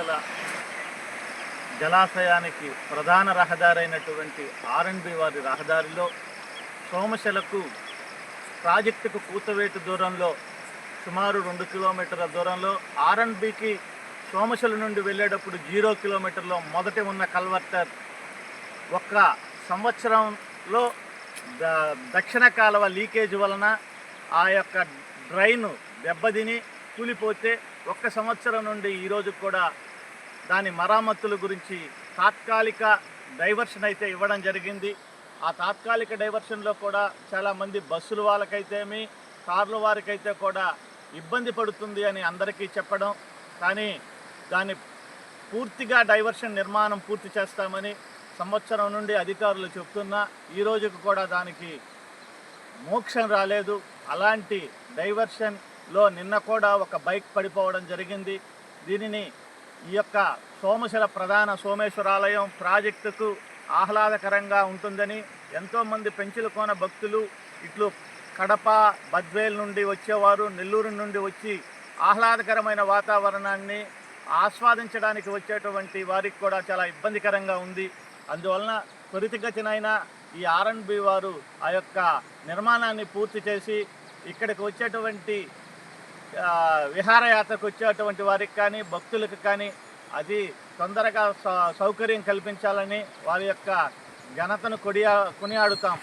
సోమశల జలాశయానికి ప్రధాన రహదారి అయినటువంటి ఆర్ఎన్బి వారి రహదారిలో సోమశలకు ప్రాజెక్టుకు కూతవేటు దూరంలో సుమారు రెండు కిలోమీటర్ల దూరంలో ఆర్ఎన్బికి సోమశల నుండి వెళ్ళేటప్పుడు జీరో కిలోమీటర్లో మొదటి ఉన్న కల్వర్టర్ ఒక్క సంవత్సరంలో దక్షిణ కాలువ లీకేజ్ వలన ఆ యొక్క డ్రైన్ దెబ్బతిని కూలిపోతే ఒక్క సంవత్సరం నుండి ఈరోజు కూడా దాని మరామతుల గురించి తాత్కాలిక డైవర్షన్ అయితే ఇవ్వడం జరిగింది. ఆ తాత్కాలిక డైవర్షన్లో కూడా చాలామంది బస్సుల వాళ్ళకైతేమి కార్ల వారికైతే కూడా ఇబ్బంది పడుతుంది అని అందరికీ చెప్పడం. కానీ దాని పూర్తిగా డైవర్షన్ నిర్మాణం పూర్తి చేస్తామని సంవత్సరం నుండి అధికారులు చెప్తున్నా ఈ రోజుకు కూడా దానికి మోక్షం రాలేదు. అలాంటి డైవర్షన్లో నిన్న కూడా ఒక బైక్ పడిపోవడం జరిగింది. దీనిని ఈ యొక్క సోమశిల ప్రధాన సోమేశ్వరాలయం ప్రాజెక్టుకు ఆహ్లాదకరంగా ఉంటుందని ఎంతోమంది పెంచులకోన భక్తులు ఇట్లు కడప బద్వేల్ నుండి వచ్చేవారు నెల్లూరు నుండి వచ్చి ఆహ్లాదకరమైన వాతావరణాన్ని ఆస్వాదించడానికి వచ్చేటువంటి వారికి కూడా చాలా ఇబ్బందికరంగా ఉంది. అందువలన త్వరితగతినైనా ఈ ఆర్ఎన్బి వారు ఆ యొక్క నిర్మాణాన్ని పూర్తి చేసి ఇక్కడికి వచ్చేటువంటి విహారయాత్రకు వచ్చేటువంటి వారికి కానీ భక్తులకు కానీ అది తొందరగా సౌ- సౌకర్యం కల్పించాలని వారి యొక్క ఘనతను కొడియా కొనియాడుతాం.